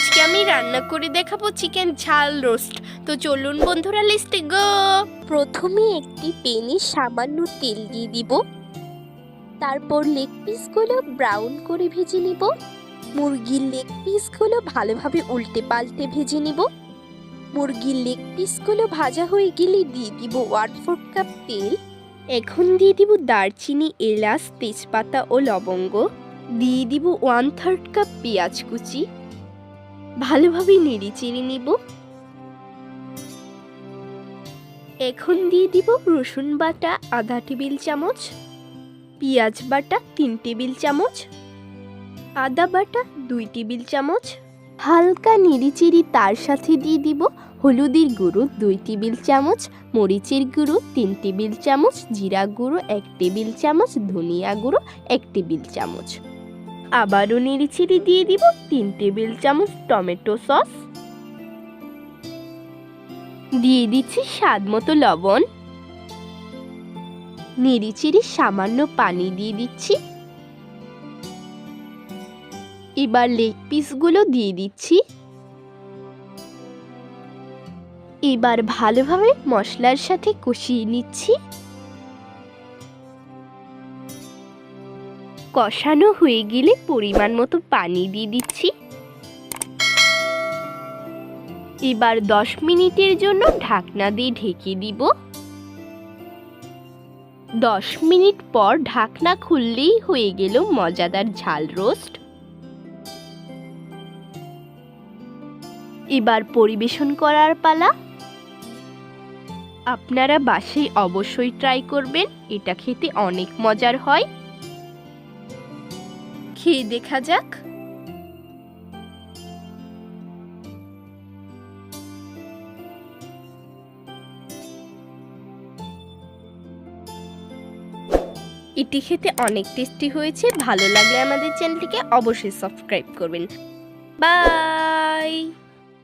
রান্না করে দেখাবো চিকেন ঝাল রোস্ট। তো চলুন বন্ধুরা লিস্টে গো প্রথমে একটি প্যানে সামান্য তেল দিয়ে দিব। তারপর লেগ পিসগুলো ব্রাউন করে ভেজে নিব। মুরগির লেগ পিসগুলো ভালোভাবে উল্টে পাল্টে ভেজে নিব। মুরগির লেগ পিসগুলো ভাজা হয়ে গেলে দিয়ে দিব ওয়ান ফোর্থ কাপ তেল। এখন দিয়ে দিব দারচিনি, এলাচ, তেজপাতা ও লবঙ্গ। দিয়ে দিব ওয়ান থার্ড কাপ পেঁয়াজ কুচি। ভালোভাবে নেড়ে চেড়ে নিব। এখন দিয়ে দিব রসুন বাটা, আধা টেবিল চামচ, পেঁয়াজ বাটা, তিন টেবিল চামচ, আদা বাটা, দুই টেবিল চামচ। হালকা নেড়েচেড়ে তার সাথে দিয়ে দিব হলুদের গুঁড়ো, দুই টেবিল চামচ, মরিচের গুঁড়ো, তিন টেবিল চামচ, জিরা গুঁড়ো, এক টেবিল চামচ, ধনিয়া গুঁড়ো, এক টেবিল চামচ। আবারও নেড়েচেড়ে দিয়ে দিব তিন টেবিল চামচ টমেটো সস। দিয়ে দিচ্ছি স্বাদ মতো লবণ। নেড়েচেড়ে সামান্য পানি দিয়ে দিচ্ছি। এবার লেগ পিসগুলো দিয়ে দিচ্ছি। এবার ভালোভাবে মশলার সাথে কষিয়ে নিচ্ছি। কষানো হয়ে গেলে পরিমাণ মতো পানি দিয়ে দিচ্ছি। এবার দশ মিনিটের জন্য ঢাকনা দিয়ে ঢেকে দিব। দশ মিনিট পর ঢাকনা খুললেই হয়ে গেল মজাদার ঝাল রোস্ট। এবার পরিবেশন করার পালা। আপনারা বাসায় অবশ্যই ট্রাই করবেন, এটা খেতে অনেক মজার হয়। খেয়ে দেখা যাক। এটি খেতে অনেক টেস্টি হয়েছে। ভালো লাগলে আমাদের চ্যানেলটিকে অবশ্যই সাবস্ক্রাইব করবেন। বাই!